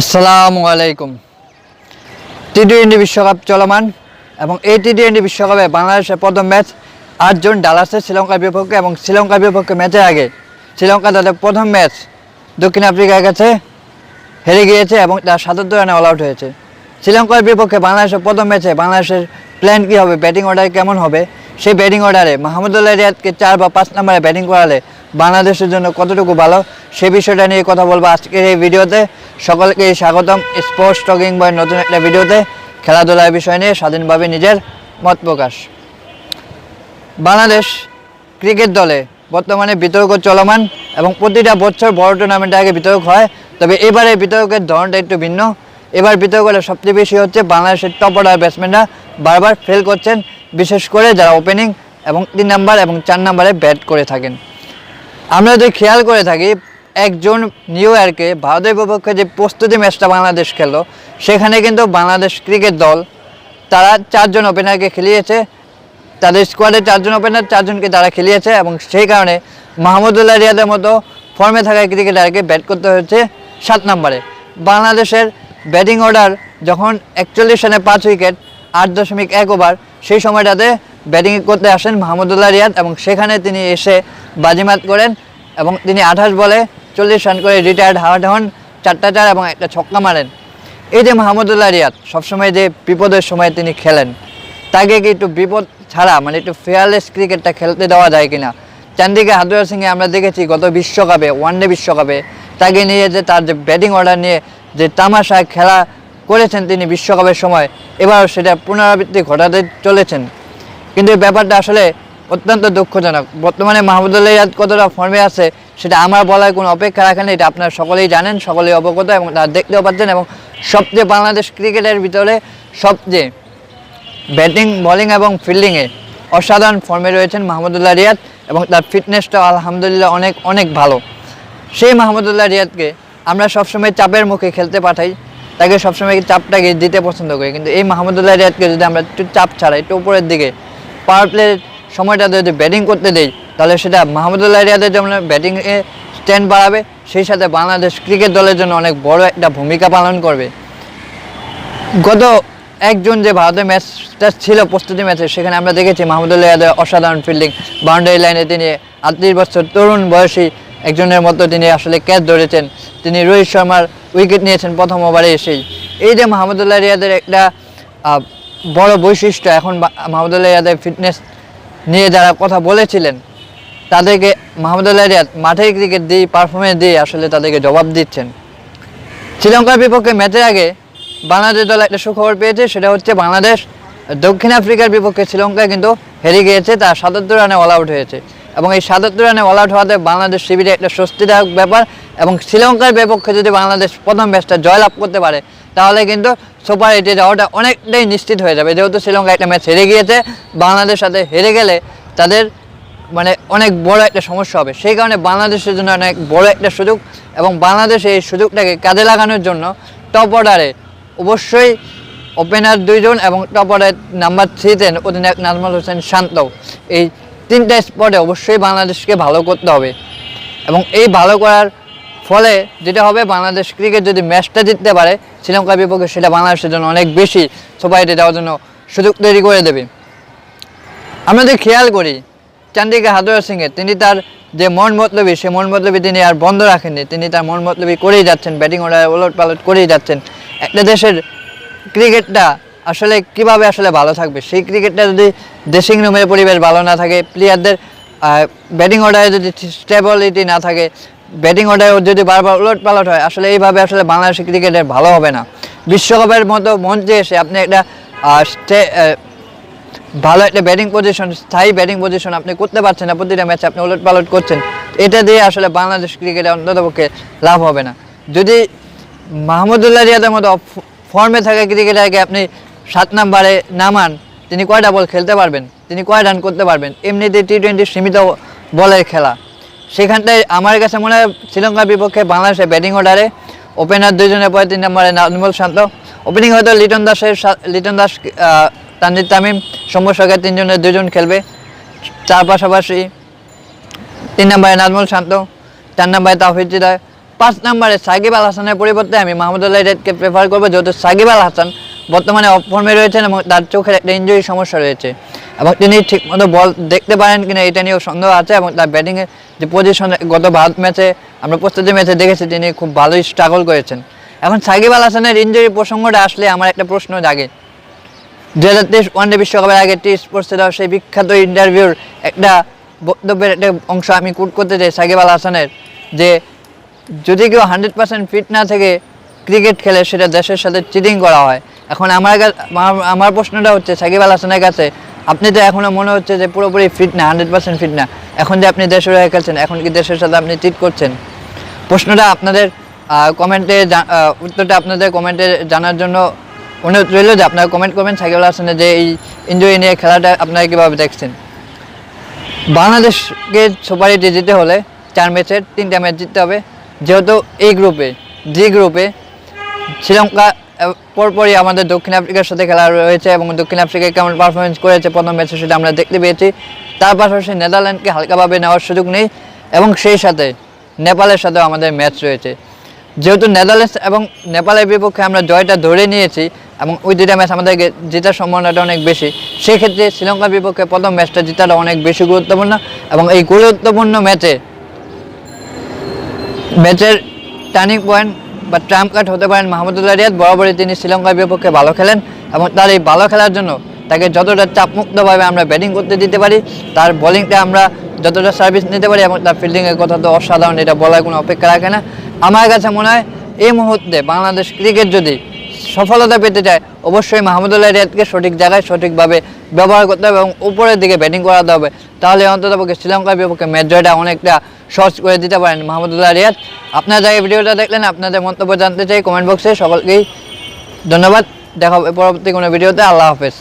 আসসালামু আলাইকুম। T twenty বিশ্বকাপ চলমান এবং এই টি টোয়েন্টি বিশ্বকাপে বাংলাদেশের প্রথম ম্যাচ আটজন ডালাসের শ্রীলঙ্কার বিপক্ষে এবং শ্রীলঙ্কার বিপক্ষে ম্যাচের আগে শ্রীলঙ্কা তাদের প্রথম ম্যাচ দক্ষিণ আফ্রিকার কাছে হেরে গিয়েছে এবং তার সাতাত্তর রানে অল আউট হয়েছে। শ্রীলঙ্কার বিপক্ষে বাংলাদেশের প্রথম ম্যাচে বাংলাদেশের প্ল্যান কী হবে? ব্যাটিং অর্ডার কেমন হবে? সেই ব্যাটিং অর্ডারে মাহমুদুল্লাহ রিয়াদকে চার বা পাঁচ নম্বরে ব্যাটিং করালে বাংলাদেশের জন্য কতটুকু ভালো, সে বিষয়টা নিয়ে কথা বলব আজকের এই ভিডিওতে। সকলকে স্বাগতম স্পোর্টস টকিং বয় নতুন একটা ভিডিওতে। খেলাধুলার বিষয় নিয়ে স্বাধীনভাবে নিজের মত প্রকাশ। বাংলাদেশ ক্রিকেট দলে বর্তমানে বিতর্ক চলমান এবং প্রতিটা বছর বড় টুর্নামেন্টের আগে বিতর্ক হয়। তবে এবারে বিতর্কের ধরনটা একটু ভিন্ন। এবার বিতর্কটা সবচেয়ে বেশি হচ্ছে বাংলাদেশের টপ অর্ডার ব্যাটসম্যানরা বারবার ফেল করছেন। বিশেষ করে যারা ওপেনিং এবং তিন নাম্বার এবং চার নাম্বারে ব্যাট করে থাকেন। আমরা যদি খেয়াল করে থাকি, একজন নিউ ইয়র্কে ভারতের বিপক্ষে যে প্রস্তুতি ম্যাচটা বাংলাদেশ খেললো, সেখানে কিন্তু বাংলাদেশ ক্রিকেট দল, তারা চারজন ওপেনারকে খেলিয়েছে। তাদের স্কোয়াডে চারজন ওপেনার চারজনকে তারা খেলিয়েছে এবং সেই কারণে মাহমুদুল্লাহ রিয়াদের মতো ফর্মে থাকা ক্রিকেটারকে ব্যাট করতে হয়েছে সাত নম্বরে। বাংলাদেশের ব্যাটিং অর্ডার যখন একচল্লিশ রানে পাঁচ উইকেট আট দশমিক এক ওভার সেই সময়টাতে ব্যাটিং করতে আসেন মাহমুদুল্লাহ রিয়াদ এবং সেখানে তিনি এসে বাজিমাত করেন এবং তিনি আঠাশ বলে চল্লিশ রান করে রিটায়ার্ড হাওয়ার্ড হন, চারটা চার এবং একটা ছক্কা মারেন। এই যে মাহমুদুল্লাহ রিয়াদ, সবসময় যে বিপদের সময় তিনি খেলেন, তাকে কি একটু বিপদ ছাড়া মানে একটু ফেয়ারলেস ক্রিকেটটা খেলতে দেওয়া যায় কিনা? চান্দিকে হাতুয়া সিংয়ে আমরা দেখেছি গত বিশ্বকাপে ওয়ানডে বিশ্বকাপে, তাকে নিয়ে যে তার যে ব্যাটিং অর্ডার নিয়ে যে তামাশা খেলা করেছেন তিনি বিশ্বকাপের সময় এবার সেটা পুনরাবৃত্তি ঘটাতে চলেছেন। কিন্তু এই ব্যাপারটা আসলে অত্যন্ত দুঃখজনক। বর্তমানে মাহমুদুল্লাহ রিয়াদ কতটা ফর্মে আছে, সেটা আমার বলার কোনো অপেক্ষা রাখে না এটা আপনারা সকলেই জানেন, সকলেই অবগত এবং তারা দেখতেও পাচ্ছেন এবং সবচেয়ে বাংলাদেশ ক্রিকেটের ভিতরে সবচেয়ে ব্যাটিং বলিং এবং ফিল্ডিংয়ে অসাধারণ ফর্মে রয়েছেন মাহমুদুল্লাহ রিয়াদ এবং তার ফিটনেসটাও আলহামদুলিল্লাহ অনেক অনেক ভালো। সেই মাহমুদুল্লাহ রিয়াদকে আমরা সবসময় চাপের মুখে খেলতে পাঠাই, তাকে সবসময় চাপটাকে দিতে পছন্দ করি। কিন্তু এই মাহমুদুল্লাহ রিয়াদকে যদি আমরা একটু চাপ ছাড়াই, একটু উপরের দিকে পাওয়ার প্লে সময়টা যদি ব্যাটিং করতে দেয় তাহলে সেটা মাহমুদুল্লাহ রিয়াদের যেমন ব্যাটিংয়ে স্ট্যান্ড বাড়াবে। সেই সাথে বাংলাদেশ ক্রিকেট দলের জন্য অনেক বড় একটা ভূমিকা পালন করবে। গত একজন যে ভারতের ম্যাচটা ছিল, প্রস্তুতি ম্যাচে সেখানে আমরা দেখেছি মাহমুদুল্লাহ ইয়াদের অসাধারণ ফিল্ডিং বাউন্ডারি লাইনে তিনি আটত্রিশ বছর তরুণ বয়সী একজনের মতো তিনি আসলে ক্যাচ ধরেছেন। তিনি রোহিত শর্মার উইকেট নিয়েছেন প্রথম ওভারে এসেই। এই যে মাহমুদুল্লাহ রিয়াদের একটা বড় বৈশিষ্ট্য এখন মাহমুদুল্লাহ রিয়াদের ফিটনেস নিয়ে যারা কথা বলেছিলেন, তাদেরকে মাহমুদুল্লাহ রিয়াদ মাঠের ক্রিকেট দিয়ে পারফরমেন্স দিয়ে আসলে তাদেরকে জবাব দিচ্ছেন। শ্রীলঙ্কার বিপক্ষে ম্যাচের আগে বাংলাদেশ দল একটা সুখবর পেয়েছে, সেটা হচ্ছে বাংলাদেশ দক্ষিণ আফ্রিকার বিপক্ষে শ্রীলঙ্কায় কিন্তু হেরে গিয়েছে, তার সাতাত্তর রানে অল আউট হয়েছে। এবং এই সাতাত্তর রানে অল আউট হওয়াতে বাংলাদেশ শিবিরে একটা স্বস্তিদায়ক ব্যাপার এবং শ্রীলঙ্কার বিপক্ষে যদি বাংলাদেশ প্রথম ম্যাচটা জয়লাভ করতে পারে, তাহলে কিন্তু সুপার এইটে যাওয়াটা অনেকটাই নিশ্চিত হয়ে যাবে। যেহেতু শ্রীলঙ্কা একটা ম্যাচ হেরে গিয়েছে বাংলাদেশ সাথে হেরে গেলে তাদের মানে অনেক বড় একটা সমস্যা হবে। সেই কারণে বাংলাদেশের জন্য অনেক বড় একটা সুযোগ এবং বাংলাদেশ এই সুযোগটাকে কাজে লাগানোর জন্য টপ অর্ডারে অবশ্যই ওপেনার দুইজন এবং টপ অর্ডার নাম্বার থ্রিতে অধিনায়ক নাজমুল হোসেন শান্ত। এই তিনটা স্পটে অবশ্যই বাংলাদেশকে ভালো করতে হবে। এবং এই ভালো করার ফলে যেটা হবে, বাংলাদেশ ক্রিকেট যদি ম্যাচটা জিততে পারে, শ্রীলঙ্কার বিপক্ষে সেটা বাংলাদেশের জন্য অনেক বেশি সোপাইটে দেওয়ার জন্য সুযোগ তৈরি করে দেবে। আমরা যদি খেয়াল করি, চান্দিকা হাদুয়া সিংয়ে তিনি তার যে মন মতলবী সে মন মতলবী তিনি আর বন্ধ রাখেননি। তিনি তার মন মতলবী করেই যাচ্ছেন ব্যাটিং অর্ডার ওলট পালট করেই যাচ্ছেন। একটা দেশের ক্রিকেটটা আসলে কীভাবে আসলে ভালো থাকবে? সেই ক্রিকেটটা যদি ড্রেসিং রুমের পরিবেশ ভালো না থাকে প্লেয়ারদের ব্যাটিং অর্ডারে যদি স্টেবিলিটি না থাকে ব্যাটিং অর্ডার যদি বারবার উলট পালট হয়, আসলে এইভাবে আসলে বাংলাদেশের ক্রিকেটের ভালো হবে না। বিশ্বকাপের মতো মঞ্চে এসে আপনি একটা ভালো একটা ব্যাটিং পজিশন স্থায়ী ব্যাটিং পজিশন আপনি করতে পারছেন না, প্রতিটা ম্যাচে আপনি উলট পালট করছেন, এটা দিয়ে আসলে বাংলাদেশ ক্রিকেটে অন্ততপক্ষে লাভ হবে না। যদি মাহমুদুল্লাহ রিয়াদের মতো ফর্মে থাকা ক্রিকেটারকে আপনি সাত নাম্বারে নামান, তিনি কয়টা বল খেলতে পারবেন? তিনি কয় রান করতে পারবেন? এমনিতে টি টোয়েন্টি সীমিত বলের খেলা। সেখানটায় আমার কাছে মনে হয় শ্রীলঙ্কার বিপক্ষে বাংলাদেশের ব্যাটিং অর্ডারে ওপেনার দুইজনের পরে তিন নম্বরে নাজমুল শান্ত। ওপেনিং হয়তো লিটন দাসের লিটন দাস তানজিদ তামিম, সৌম্য সরকার তিনজনের দুজন খেলবে। তার পাশাপাশি তিন নম্বরে নাজমুল শান্ত, চার নম্বরে তাহিদ হৃদয় পাঁচ নম্বরে সাকিব আল হাসানের পরিবর্তে আমি মাহমুদুল্লাহ রেডকে প্রেফার করব, যেহেতু সাকিব আল হাসান বর্তমানে অফ ফর্মে রয়েছেন এবং তার চোখের একটা ইঞ্জুরি সমস্যা রয়েছে। এবং তিনি ঠিকমতো বল দেখতে পারেন কিনা এটা নিয়েও সন্দেহ আছে এবং তার ব্যাটিংয়ের যে পজিশন গত ভারত ম্যাচে আমরা প্রস্তুতি ম্যাচে দেখেছি তিনি খুব ভালোই স্ট্রাগল করেছেন। এখন সাকিব আল হাসানের ইঞ্জুরি প্রসঙ্গটা আসলে আমার একটা প্রশ্ন জাগে। দু হাজার তেইশ ওয়ানডে বিশ্বকাপের আগে টি স্পোর্টসে দেওয়া সেই বিখ্যাত ইন্টারভিউর একটা বক্তব্যের একটা অংশ আমি কুট করতে চাই সাকিব আল হাসানের, যে যদি কেউ হান্ড্রেড পার্সেন্ট ফিট না থেকে ক্রিকেট খেলে, সেটা দেশের সাথে চিটিং করা হয়। এখন আমার কা- আমার- আমার প্রশ্নটা হচ্ছে সাকিব আল হাসানের কাছে, আপনি তো এখনও মনে হচ্ছে যে পুরোপুরি ফিট না, হান্ড্রেড পার্সেন্ট ফিট না। এখন যে আপনি দেশের হয়ে খেলছেন, এখন কি দেশের সাথে আপনি চিট করছেন? প্রশ্নটা আপনাদের কমেন্টে উত্তরটা আপনাদের কমেন্টে জানার জন্য অনুরোধ রইল যে আপনারা কমেন্ট করবেন। সাকিব আল হাসানের যে এই ইঞ্জুরি নিয়ে খেলাটা আপনারা কীভাবে দেখছেন? বাংলাদেশকে সুপার এইটে জিতে হলে চার ম্যাচের তিনটা ম্যাচ জিততে হবে। যেহেতু এই গ্রুপে ডি গ্রুপে শ্রীলঙ্কা পরপরই আমাদের দক্ষিণ আফ্রিকার সাথে খেলা রয়েছে এবং দক্ষিণ আফ্রিকা কেমন পারফরমেন্স করেছে প্রথম ম্যাচে সেটা আমরা দেখতে পেয়েছি। তার পাশাপাশি নেদারল্যান্ডকে হালকাভাবে নেওয়ার সুযোগ নেই এবং সেই সাথে নেপালের সাথেও আমাদের ম্যাচ রয়েছে। যেহেতু নেদারল্যান্ডস এবং নেপালের বিপক্ষে আমরা জয়টা ধরে নিয়েছি এবং ওই দুইটা ম্যাচ আমাদের জেতার সম্ভাবনাটা অনেক বেশি, সেক্ষেত্রে শ্রীলঙ্কার বিপক্ষে প্রথম ম্যাচটা জেতাটা অনেক বেশি গুরুত্বপূর্ণ এবং এই গুরুত্বপূর্ণ ম্যাচে ম্যাচের টার্নিং পয়েন্ট বা ট্রাম্প কার্ড হতে পারেন মাহমুদুল্লাহ রিয়াদ, বরাবরই তিনি শ্রীলঙ্কার বিপক্ষে ভালো খেলেন এবং তার এই ভালো খেলার জন্য তাকে যতটা চাপমুক্তভাবে আমরা ব্যাটিং করতে দিতে পারি, তার বোলিংটা আমরা যতটা সার্ভিস নিতে পারি এবং তার ফিল্ডিংয়ের কথা তো অসাধারণ, এটা বলার কোনো অপেক্ষা রাখে না। আমার কাছে মনে হয় এই মুহূর্তে বাংলাদেশ ক্রিকেট যদি সফলতা পেতে চায়, অবশ্যই মাহমুদুল্লাহ রিয়াদকে সঠিক জায়গায় সঠিকভাবে ব্যবহার করতে হবে এবং উপরের দিকে ব্যাটিং করাতে হবে। তাহলে অন্তত পক্ষে শ্রীলঙ্কার বিপক্ষে ম্যাচ জয়টা অনেকটা সহজ করে দিতে পারেন। মাহমুদুল্লাহ রিয়াদ, আপনারা যাই ভিডিওটা দেখলেন, আপনাদের মন্তব্য জানতে চাই কমেন্ট বক্সে সকলকেই ধন্যবাদ। দেখা পরবর্তী কোনো ভিডিওতে। আল্লাহ হাফেজ।